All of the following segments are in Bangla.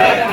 Yeah.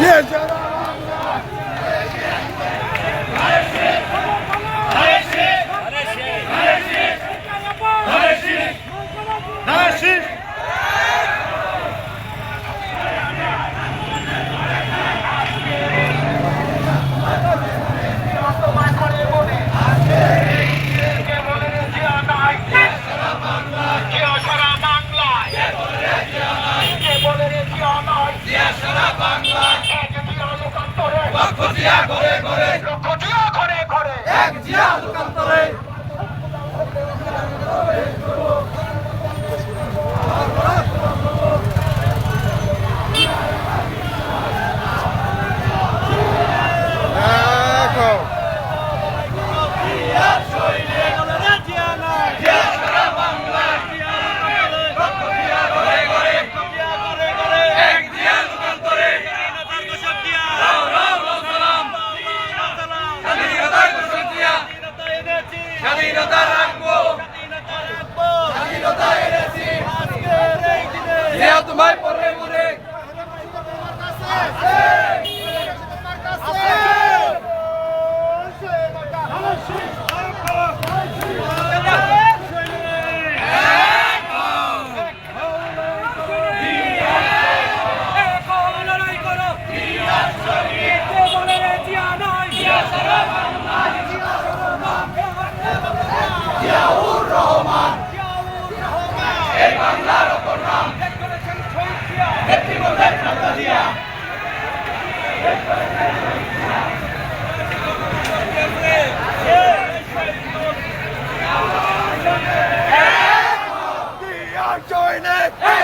Есть!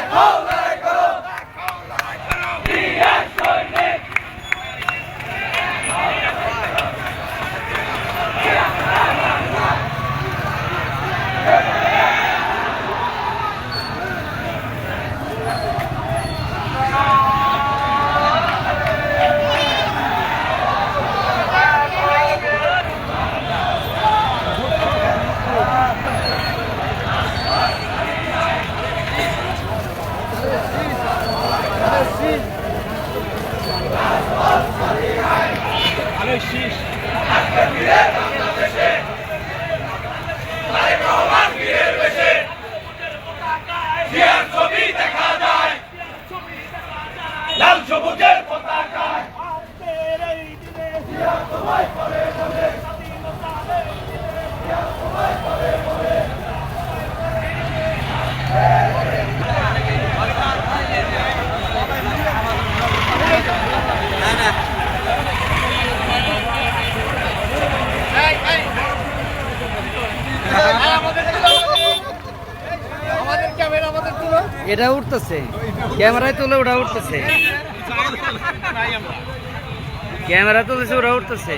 é 2x. এটা উঠতেছে। ক্যামেরায় তুলে ওটা উঠতেছে। ক্যামেরা তুলেছে ওরা উঠতেছে।